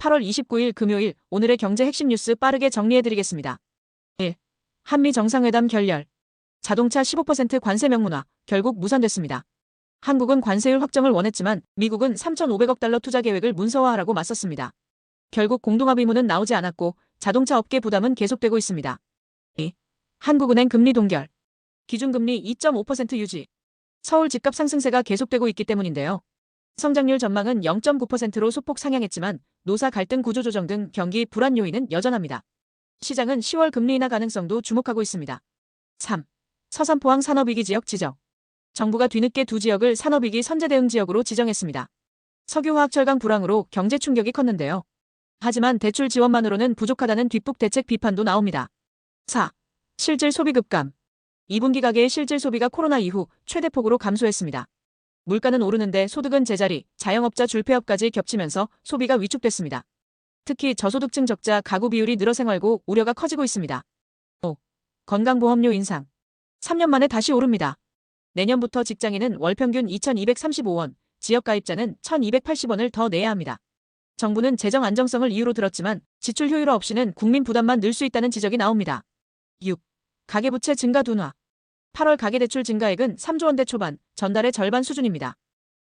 8월 29일 금요일 오늘의 경제 핵심 뉴스 빠르게 정리해드리겠습니다. 1. 한미 정상회담 결렬. 자동차 15% 관세 명문화 결국 무산됐습니다. 한국은 관세율 확정을 원했지만 미국은 3,500억 달러 투자 계획을 문서화하라고 맞섰습니다. 결국 공동합의문은 나오지 않았고 자동차 업계 부담은 계속되고 있습니다. 2. 한국은행 금리 동결. 기준금리 2.5% 유지. 서울 집값 상승세가 계속되고 있기 때문인데요. 성장률 전망은 0.9%로 소폭 상향했지만 노사 갈등 구조 조정 등 경기 불안 요인은 여전합니다. 시장은 10월 금리 인하 가능성도 주목하고 있습니다. 3. 서산 포항 산업위기 지역 지정. 정부가 뒤늦게 두 지역을 산업위기 선제 대응 지역으로 지정했습니다. 석유화학 철강 불황으로 경제 충격이 컸는데요. 하지만 대출 지원만으로는 부족하다는 뒷북 대책 비판도 나옵니다. 4. 실질 소비 급감. 2분기 가계의 실질 소비가 코로나 이후 최대폭으로 감소했습니다. 물가는 오르는데 소득은 제자리, 자영업자 줄폐업까지 겹치면서 소비가 위축됐습니다. 특히 저소득층 적자 가구 비율이 늘어 생활고 우려가 커지고 있습니다. 5. 건강보험료 인상. 3년 만에 다시 오릅니다. 내년부터 직장인은 월 평균 2,235원, 지역가입자는 1,280원을 더 내야 합니다. 정부는 재정 안정성을 이유로 들었지만 지출 효율화 없이는 국민 부담만 늘 수 있다는 지적이 나옵니다. 6. 가계부채 증가 둔화. 8월 가계대출 증가액은 3조 원대 초반, 전달의 절반 수준입니다.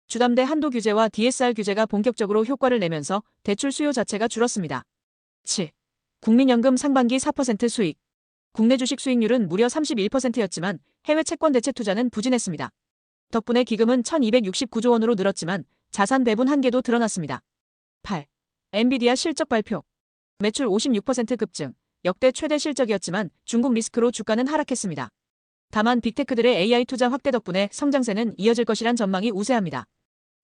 주담대 한도 규제와 DSR 규제가 본격적으로 효과를 내면서 대출 수요 자체가 줄었습니다. 7. 국민연금 상반기 4% 수익. 국내 주식 수익률은 무려 31%였지만 해외 채권 대체 투자는 부진했습니다. 덕분에 기금은 1269조 원으로 늘었지만 자산 배분 한계도 드러났습니다. 8. 엔비디아 실적 발표. 매출 56% 급증. 역대 최대 실적이었지만 중국 리스크로 주가는 하락했습니다. 다만 빅테크들의 AI 투자 확대 덕분에 성장세는 이어질 것이란 전망이 우세합니다.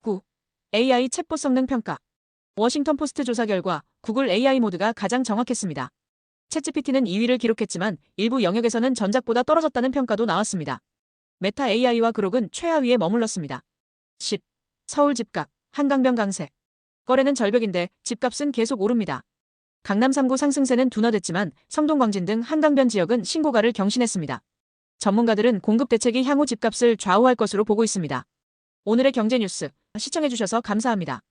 9. AI 챗봇 성능 평가. 워싱턴 포스트 조사 결과 구글 AI 모드가 가장 정확했습니다. 챗GPT는 2위를 기록했지만 일부 영역에서는 전작보다 떨어졌다는 평가도 나왔습니다. 메타 AI와 그록은 최하위에 머물렀습니다. 10. 서울 집값, 한강변 강세. 거래는 절벽인데 집값은 계속 오릅니다. 강남 3구 상승세는 둔화됐지만 성동 광진 등 한강변 지역은 신고가를 경신했습니다. 전문가들은 공급 대책이 향후 집값을 좌우할 것으로 보고 있습니다. 오늘의 경제 뉴스 시청해주셔서 감사합니다.